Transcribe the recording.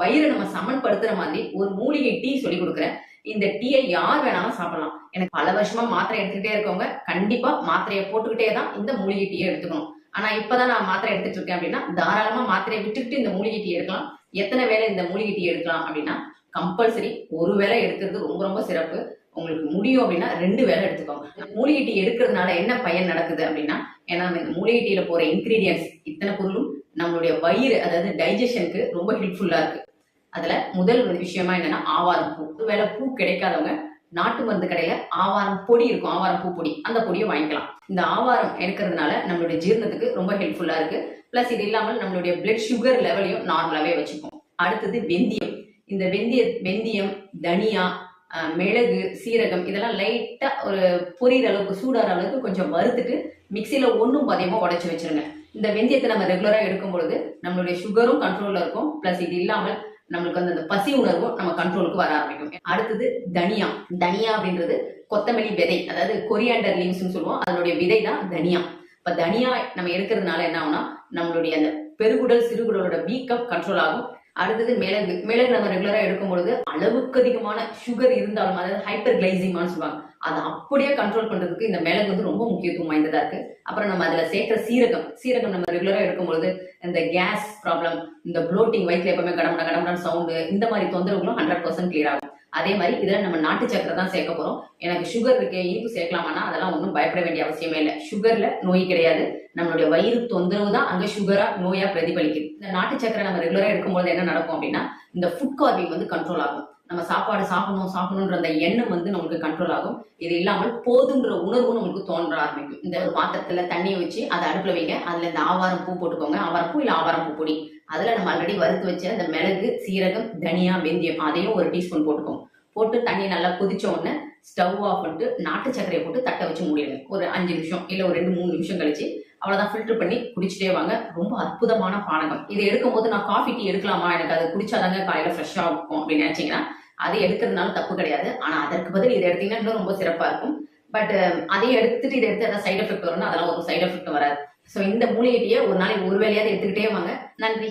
வயிறு நம்ம சமன்படுத்துற மாதிரி ஒரு மூலிகை டீ சொல்லி கொடுக்குறேன். இந்த டீயை யார் வேணாலும் சாப்பிடலாம். எனக்கு பல வருஷமா மாத்திரை எடுத்துக்கிட்டே இருக்கவங்க கண்டிப்பா மாத்திரையை போட்டுக்கிட்டே தான் இந்த மூலிகை டீயை எடுத்துக்கணும். ஆனா இப்பதான் நான் மாத்திரை எடுத்துட்டு இருக்கேன் அப்படின்னா தாராளமா மாத்திரையை விட்டுக்கிட்டு இந்த மூலிகை டீ எடுக்கலாம். எத்தனை வேலை இந்த மூலிகை டீ எடுக்கலாம் அப்படின்னா கம்பல்சரி ஒரு வேலை எடுக்கிறது ரொம்ப ரொம்ப சிறப்பு. உங்களுக்கு முடியும் அப்படின்னா ரெண்டு வேலை எடுத்துக்கோங்க. மூலிகை டீ எடுக்கிறதுனால என்ன பயன் நடக்குது அப்படின்னா ஏன்னா இந்த மூலிகை டீல போற இன்கிரீடியன்ஸ் இத்தனை பொருளும் நம்மளுடைய வயிறு அதாவது டைஜஷனுக்கு ரொம்ப ஹெல்ப்ஃபுல்லா இருக்கு. அதுல முதல் விஷயமா என்னன்னா ஆவாரம் பூ. ஒருவேளை பூ கிடைக்காதவங்க நாட்டு மருந்து கடையில ஆவாரம் பொடி இருக்கும் ஆவாரம் பூ பொடி. அந்த பொடியை வாங்கிக்கலாம். இந்த ஆவாரம் எடுக்கிறதுனால நம்மளுடைய ஜீரணத்துக்கு ரொம்ப ஹெல்ப்ஃபுல்லா இருக்கு. பிளஸ் இது இல்லாமல் நம்மளுடைய பிளட் சுகர் லெவலையும் நார்மலாவே வச்சுக்கும். அடுத்தது வெந்தயம். இந்த வெந்தய வெந்தயம் தனியா மிளகு சீரகம் இதெல்லாம் லைட்டா ஒரு பொரியிற அளவுக்கு சூடாற அளவுக்கு கொஞ்சம் வறுத்துட்டு மிக்சியில ஒன்றும் பதியமா உடச்சி வச்சிருங்க. இந்த வெந்தயத்தை நம்ம ரெகுலரா எடுக்கும் பொழுது நம்மளுடைய சுகரும் கண்ட்ரோல்ல இருக்கும். பிளஸ் இது இல்லாமல் நம்மளுக்கு வந்து அந்த பசி உணர்வும் நம்ம கண்ட்ரோலுக்கு வர ஆரம்பிக்கும். அடுத்தது தனியா. தனியா அப்படின்றது கொத்தமல்லி விதை அதாவது கொரியாண்டர் லீவ்ஸ்னு சொல்லுவோம். அதனுடைய விதை தான் தனியா. இப்ப தனியா நம்ம எடுக்கிறதுனால என்ன ஆகும்னா நம்மளுடைய அந்த பெருகுடல் சிறுகுடலோட வீக்கம் கண்ட்ரோல் ஆகும். அடுத்தது மிளகு மிளகு நம்ம ரெகுலரா எடுக்கும் பொழுது அளவுக்கு அதிகமான சுகர் இருந்தாலும் அதாவது ஹைப்பர் கிளைசிமான்னு சொல்லுவாங்க அதை அப்படியே கண்ட்ரோல் பண்றதுக்கு இந்த மிளகு வந்து ரொம்ப முக்கியத்துவம் வாய்ந்ததா இருக்கு. அப்புறம் நம்ம அதுல சேர்க்கிற சீரகம் சீரகம் நம்ம ரெகுலரா எடுக்கும் பொழுது இந்த கேஸ் ப்ராப்ளம் இந்த ப்ளோட்டிங் வயிற்றுல எப்பவுமே கடமுடா கடமட சவுண்டு இந்த மாதிரி தொந்தரவுகளும் ஹண்ட்ரட் பர்சன்ட் கிளியர் ஆகும். அதே மாதிரி இதில் நம்ம நாட்டு சக்கரை தான் சேர்க்க போகிறோம் எனக்கு சுகர் இருக்கு இனிப்பு சேர்க்கலாமான்னா அதெல்லாம் ஒன்றும் பயப்பட வேண்டிய அவசியமே இல்லை. சுகரில் நோய் கிடையாது. நம்மளுடைய வயிறு தொந்தரவு தான் அங்க சுகரா நோயா பிரதிபலிக்குது. இந்த நாட்டு சக்கரை நம்ம ரெகுலரா எடுக்கும்போது என்ன நடக்கும் அப்படின்னா இந்த ஃபுட் கார்பிங் வந்து கண்ட்ரோல் ஆகும். நம்ம சாப்பாடு சாப்பிடணும் சாப்பிடணுன்ற அந்த எண்ணம் வந்து நமக்கு கண்ட்ரோல் ஆகும். இது இல்லாமல் போதுன்ற உணர்வும் நமக்கு தோன்ற ஆரம்பிக்கும். இந்த ஒரு பாத்திரத்துல தண்ணியை வச்சு அதை அடுப்புல வைங்க. அதுல இந்த ஆவாரம் பூ போட்டுக்கோங்க. ஆவாரம் பூ இல்ல ஆவாரம் பூ பொடி. அதுல நம்ம ஆல்ரெடி வறுத்து வச்ச அந்த மிளகு சீரகம் தனியா வெந்தயம் அதையும் ஒரு டீஸ்பூன் போட்டுக்கோங்க. போட்டு தண்ணி நல்லா கொதிச்ச உடனே ஸ்டவ் ஆஃப் பண்ணிட்டு நாட்டு சர்க்கரையை போட்டு தட்டை வச்சு மூடிடுங்க. ஒரு அஞ்சு நிமிஷம் இல்ல ஒரு ரெண்டு மூணு நிமிஷம் கழிச்சு அவ்வளவுதான் ஃபில்டர் பண்ணி குடிச்சிட்டே வாங்க. ரொம்ப அற்புதமான பானகம். இதை எடுக்கும் போது நான் காஃபி டீ எடுக்கலாமா? எனக்கு அது குடிச்சாதாங்க காலையில ஃப்ரெஷ்ஷா இருக்கும் அப்படின்னு நினைச்சீங்கன்னா அது எடுக்கிறதுனால தப்பு கிடையாது. ஆனா அதற்கு பதில் இதை எடுத்தீங்கன்னா இன்னும் ரொம்ப சிறப்பா இருக்கும். பட் அதையும் எடுத்துட்டு இதை எடுத்து ஏதாவது சைடு எஃபெக்ட் வரும்னா அதெல்லாம் ஒரு சைடு எஃபெக்ட் வராது. ஸோ இந்த மூலிகையை ஒரு நாளைக்கு ஒரு வேலையாவது எடுத்துக்கிட்டே வாங்க. நன்றி.